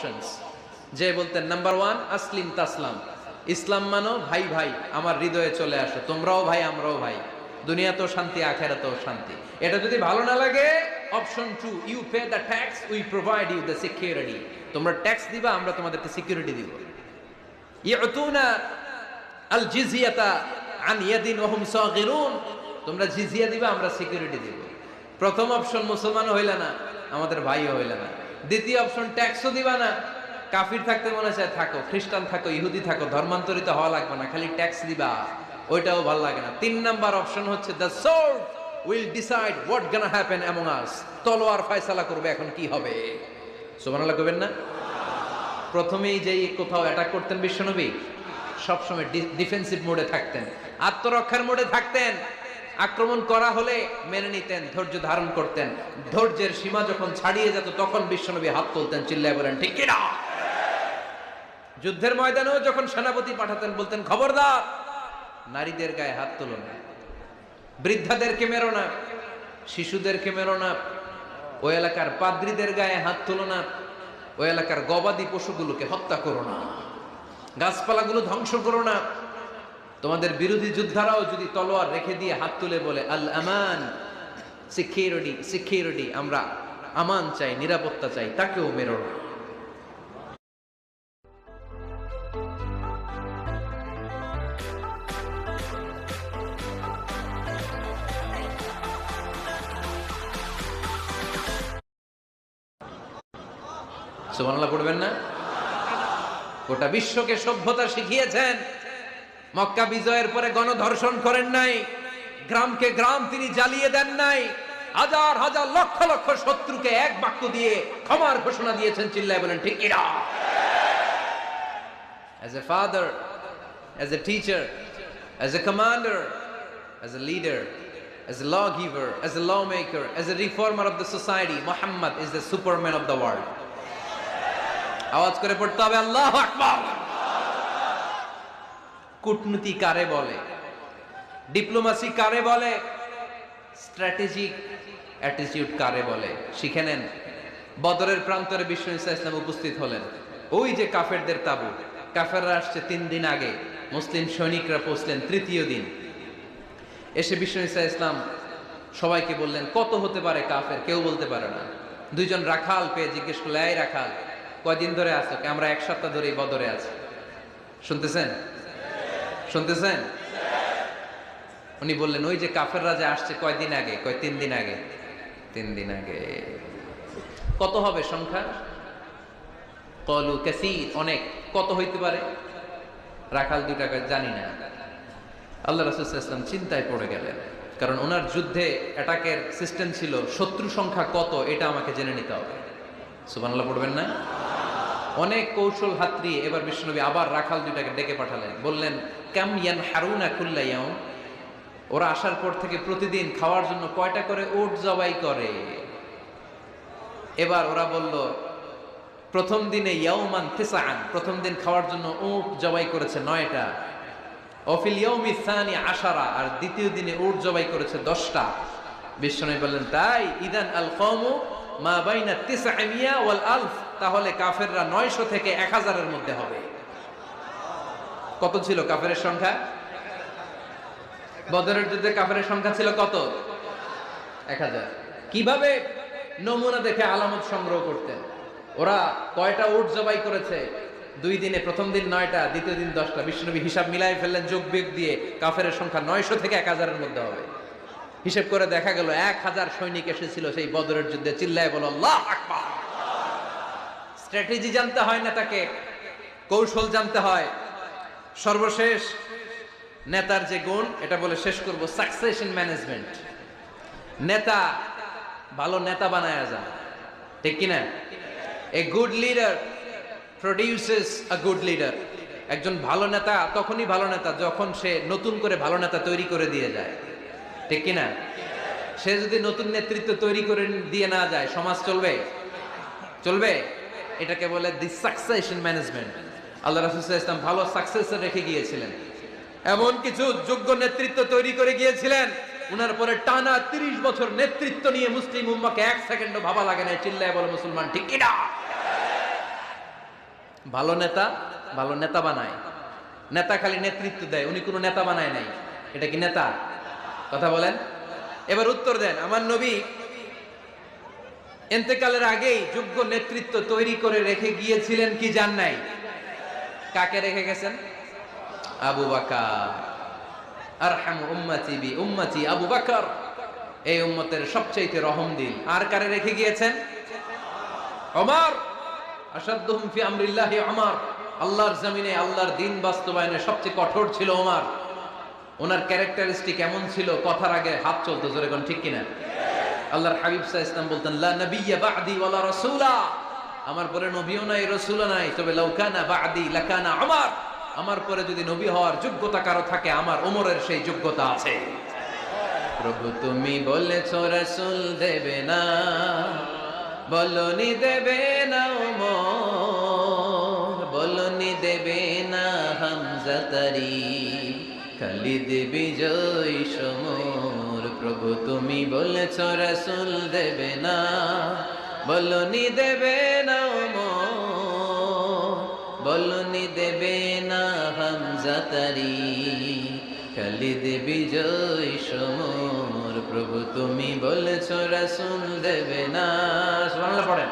Options যে বলতেন number one আসলিম তাসলাম। ইসলাম মানো, ভাই ভাই, আমার হৃদয়ে চলে আসো। তোমরাও ভাই, আমরাও ভাই। দুনিয়া তো শান্তি, আখেরাতেও শান্তি। এটা যদি ভালো না লাগে option to you pay the tax we provide you the security তোমরা ট্যাক্স দিবা, আমরা তোমাদেরকে সিকিউরিটি দিব। ইয়াতুনা আল জিজিয়াতা আন ইয়াদিন ওহুম সাগিরুন। তোমরা জিজিয়া দিবা, আমরা সিকিউরিটি দিব। প্রথম অপশন মুসলমান হইলা না, আমাদের ভাইও হইলা না। দ্বিতীয় অপশন ট্যাক্সও দিবা না। কাফির থাকতে মনে চায়, থাকো, খ্রিস্টান থাকো, ইহুদি থাকো, ধর্মান্তরিত হওয়া লাগবে না, খালি ট্যাক্স দিবা। ওইটাও ভালো লাগে না। তিন নাম্বার অপশন হচ্ছে the sword will decide what gonna happen among us তলোয়ার ফয়সালা করবে, এখন কি হবে? সুবহানাল্লাহ কবেন না? প্রথমেই যেই কোথাও অ্যাটাক করতেন বিশ্বনবী, সবসময় ডিফেন্সিভ মোডে থাকতেন। আত্মরক্ষার মোডে থাকতেন। আক্রমণ করা হলে মেনে নিতেন, ধৈর্য ধারণ করতেন। ধৈর্যের সীমা যখন ছাড়িয়ে যেত, তখন বিশ্বনবী হাত তুলতেন, চিল্লায় বলেন, ঠিক কিনা? যুদ্ধের ময়দানেও যখন সেনাপতি পাঠাতেন, বলতেন, খবরদার, নারীদের গায়ে হাত তুলো না, বৃদ্ধাদেরকে মেরো না, শিশুদেরকে মেরো না ওই এলাকার পাদ্রীদের গায়ে হাত তুলো না ওই এলাকার গবাদি পশুগুলোকে হত্যা করো না, গাছপালাগুলো ধ্বংস করো না তোমাদের বিরোধী যোদ্ধারাও যদি তলোয়ার রেখে দিয়ে হাত তুলে বলে, আল আমান, সিকিউরিটি সিকিউরিটি, আমরা আমান চাই, নিরাপত্তা চাই, তাকেও মেরো না। সুবহানাল্লাহ, পড়বেন না? গোটা বিশ্বকে সভ্যতা শিখিয়েছেন। মক্কা বিজয়ের পরে গণধর্ষণ করেন নাই গ্রামকে গ্রাম তিনি জ্বালিয়ে দেন নাই হাজার হাজার লক্ষ লক্ষ শত্রুকে এক বাক্য দিয়ে ক্ষমার ঘোষণা দিয়েছেন চিল্লায় বলেন ঠিক এরা As a father, as a teacher, as a commander, as a leader, as a lawgiver, as a lawmaker, as a reformer of the society, Muhammad is the superman of the world. আওয়াজ করে পড়তে হবে আল্লাহ আকবার কূটনীতি কারে বলে? Diplomacy কারে বলে? Strategic attitude কারে বলে? শিখে নেন। বদরের প্রান্তরে ইসা ইসলাম উপস্থিত হলেন। ওই যে কাফেরদের তাবু। কাফেররা আসছে তিন দিন আগে। মুসলিম সৈনিকরা পৌঁছলেন তৃতীয় দিন। এসে ইসা ইসলাম সবাইকে বললেন, কত হতে পারে কাফের? কেউ বলতে পারে না। দুইজন রাখাল পেয়ে জিজ্ঞেস করলে রাখাল, কয়দিন ধরে কে আমরা এক সপ্তাহ ধরে বদরে আছি। শুনতেছেন? শুনতেছেন? উনি বললেন, ওই যে কাফের রাজা আসছে কয়দিন আগে? কয়, তিন দিন আগে। তিন দিন আগে। কত হবে সংখ্যা? কলু কাসি অনেক। কত হইতে পারে? রাখাল দুই টাকা জানি না। আল্লাহ রাসুলাম চিন্তায় পড়ে গেলেন। কারণ ওনার যুদ্ধে অ্যাটাকের সিস্টেম ছিল, শত্রু সংখ্যা কত, এটা আমাকে জেনে নিতে হবে। সুবানাল্লাহ পড়বেন না? অনেক কৌশল হাতড়িয়ে এবার বিষ্ণুনবী আবার রাখাল দুইটাকে ডেকে পাঠালেন। বললেন, কাম ইয়ান হারুনা খুল্লাইয়াও ওরা আসার পর থেকে প্রতিদিন খাওয়ার জন্য কয়টা করে? ওট জবাই করে। এবার ওরা বলল, প্রথম দিনে ইয়াউমান তেসান প্রথম দিন খাওয়ার জন্য উট জবাই করেছে নয়টা। অফিল ইয়াউমি সানি আশারা, আর দ্বিতীয় দিনে উট জবাই করেছে দশটা। বিষ্ণু বললেন, তাই, ইদান আল কমু মা বাইনা তিসআমিয়া ওয়াল আলফ। তাহলে কাফেররা নয়শো থেকে এক হাজারের মধ্যে হবে। কত ছিল কাফেরের সংখ্যা? বদরের যুদ্ধে কাফেরের সংখ্যা ছিল কত? এক হাজার। কীভাবে নমুনা দেখে আলামত সংগ্রহ করতেন? ওরা কয়টা উট জবাই করেছে? দুই দিনে, প্রথম দিন নয়টা, দ্বিতীয় দিন দশটা। বিষ্ণুনবী হিসাব মিলাই ফেললেন, যোগ বিয়োগ দিয়ে কাফের সংখ্যা নয়শো থেকে এক হাজারের মধ্যে হবে। হিসেব করে দেখা গেল, এক হাজার সৈনিক এসেছিল সেই বদরের যুদ্ধে। চিল্লায় বলো, আল্লাহ আকবার! স্ট্র্যাটেজি জানতে হয় নেতাকে, কৌশল জানতে হয়। সর্বশেষ নেতার যে গুণ, এটা বলে শেষ করব সাকসেশন ম্যানেজমেন্ট নেতা, ভালো নেতা বানায় যায়। ঠিক কিনা? A good leader produces a good leader একজন ভালো নেতা, তখনই ভালো নেতা, যখন সে নতুন করে ভালো নেতা তৈরি করে দিয়ে যায়। ঠিক কিনা? সে যদি নতুন নেতৃত্ব তৈরি করে দিয়ে না যায়, সমাজ চলবে? চলবে? এটাকে বলে দি সাকসেশন ম্যানেজমেন্ট আল্লাহ রাসুল ইসলাম ভালো সাকসেস রেখে গিয়েছিলেন। এমন কিছু যোগ্য নেতৃত্ব তৈরি করে গিয়েছিলেন। উনার পরে টানা তিরিশ বছর নেতৃত্ব নিয়ে মুসলিম উম্মাকে এক সেকেন্ডও ভাবা লাগে না চিল্লায় বলে, মুসলমান ঠিক কিনা ভালো নেতা ভালো নেতা বানায়। নেতা খালি নেতৃত্ব দেয়, উনি কোনো নেতা বানায় নাই। এটা কি নেতা? কথা বলেন। এবার উত্তর দেন। আমার নবী এতেকালের আগেই যোগ্য নেতৃত্ব তৈরি করে রেখে গিয়েছিলেন কি জান নাই? কাকে রেখে গেছেন? আবু বাকার। আরহামু উম্মতি বি উম্মতি আবু বাকর। এই উম্মতের সবচাইতে রহম দিল আর কারে রেখে গিয়েছেন? ওমর। আসাদুহুম ফি আমরিল্লাহি ওমর। আল্লাহর জমিনে আল্লাহর দিন বাস্তবায়নে সবচেয়ে কঠোর ছিল ওমর। ওনার ক্যারেক্টারিস্টিক এমন ছিল, কথার আগে হাত চলতো, জোরে কোন ঠিক কিনা? আল্লাহর হাবিব সাহ ইসলাম বলতেন, লা নবিয়্যা বা'দি ওয়ালা রাসূলা। আমার পরে নবীও নাই, রাসূলও নাই। তবে লাউকানা বা'দি লাকানা ওমর আমার পরে যদি নবী হওয়ার যোগ্যতা কারও থাকে, আমার ওমরের সেই যোগ্যতা আছে। প্রভু, তুমি বলেছ রাসূল দেবে না, বলনি দেবে না ওমর বলনি দেবে না হামজা তারি খালিদ বিজয় সমর প্রভু তুমি বলেছ রাসূল দেবে না বলনি দেবে না ওমর বলনি দেবে না হামজা তারি খালিদ বিজয় সমর। প্রভু তুমি বলেছ রাসূল দেবে না পড়েন।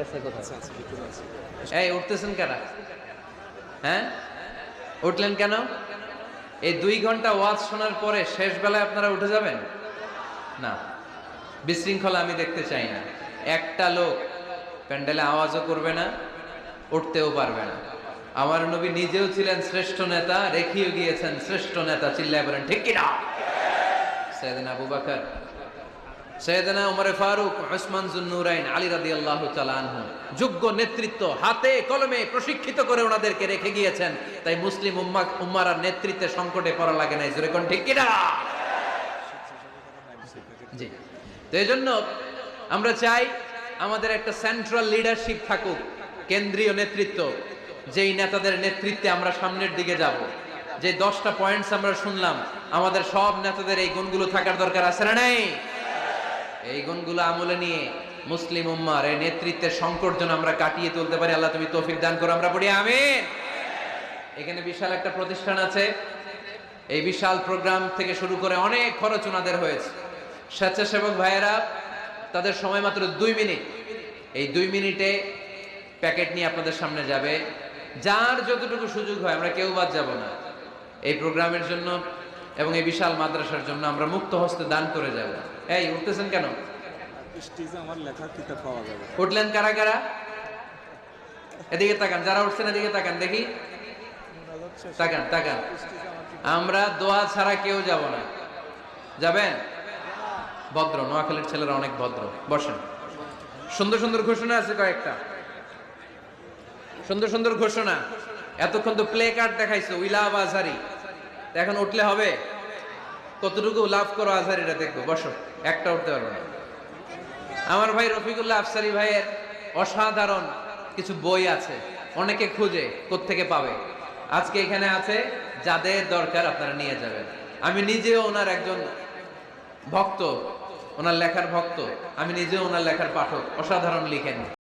আছে? কোথায়? এই উঠতেছেন কেন হ্যাঁ? উঠলেন কেন? এই দুই ঘণ্টা ওয়াজ শোনার পরে শেষ বেলায় আপনারা উঠে যাবেন? না। বিশৃঙ্খলা আমি দেখতে চাই না। একটা লোক প্যান্ডেলে আওয়াজও করবে না, উঠতেও পারবে না। আমার নবী নিজেও ছিলেন শ্রেষ্ঠ নেতা, রেখিও গিয়েছেন শ্রেষ্ঠ নেতা, চিল্লায় বলেন, ঠিক কিনা সৈয়দিন আবু বাকর সৈয়দনা উমরে ফারুক ওসমান জুন্নুরাইন, আলী রাদিয়াল্লাহু আল্লাহ আনহু যোগ্য নেতৃত্ব হাতে কলমে প্রশিক্ষিত করে ওনাদেরকে রেখে গিয়েছেন। তাই মুসলিম উম্মা উম্মারার নেতৃত্বে সংকটে পড়া লাগে নাই। জোরে কোন ঠিক কিনা? জি। তো এই জন্য আমরা চাই আমাদের একটা সেন্ট্রাল লিডারশিপ থাকুক, কেন্দ্রীয় নেতৃত্ব, যেই নেতাদের নেতৃত্বে আমরা সামনের দিকে যাব। যে দশটা পয়েন্টস আমরা শুনলাম, আমাদের সব নেতাদের এই গুণগুলো থাকার দরকার আছে না নাই? এই গুণগুলো আমলে নিয়ে মুসলিম উম্মার এই নেতৃত্বের সংকট যেন আমরা কাটিয়ে তুলতে পারি, আল্লাহ তুমি তৌফিক দান করো, আমরা পড়ি, আমিন। এখানে বিশাল একটা প্রতিষ্ঠান আছে। এই বিশাল প্রোগ্রাম থেকে শুরু করে অনেক খরচ ওনাদের হয়েছে। স্বেচ্ছাসেবক ভাইয়েরা, তাদের সময় মাত্র দুই মিনিট। এই দুই মিনিটে প্যাকেট নিয়ে আপনাদের সামনে যাবে। যার যতটুকু সুযোগ হয়, আমরা কেউ বাদ যাব না। এই প্রোগ্রামের জন্য এবং এই বিশাল মাদ্রাসার জন্য আমরা মুক্ত হস্তে দান করে যাব। এই উঠতেছেন কেন? আমার লেখা কিতাব পাওয়া যাবে। উঠলেন কারা কারা? এদিকে তাকান যারা উঠছেন এদিকে তাকান দেখি। তাকান তাকান। আমরা দোয়া ছাড়া কেউ যাব না। যাবেন? ভদ্র নোয়াখালীর ছেলেরা অনেক ভদ্র। বসেন। সুন্দর সুন্দর ঘোষণা আছে কয়েকটা। সুন্দর সুন্দর ঘোষণা। এতক্ষণ তো প্লে কার্ড দেখাইছো উই লাভ আজহারি তা এখন উঠলে হবে? কতটুকু লাভ করো আজহারিটা দেখব, বসো, একটা উঠতে পারব না। আমার ভাই রফিকুল্লাহ আফসারি ভাইয়ের অসাধারণ কিছু বই আছে, অনেকে খুঁজে, কোত্থেকে পাবে। আজকে এখানে আছে, যাদের দরকার আপনারা নিয়ে যাবেন। আমি নিজেও ওনার একজন ভক্ত, ওনার লেখার ভক্ত, আমি নিজেও ওনার লেখার পাঠক, অসাধারণ লিখেন।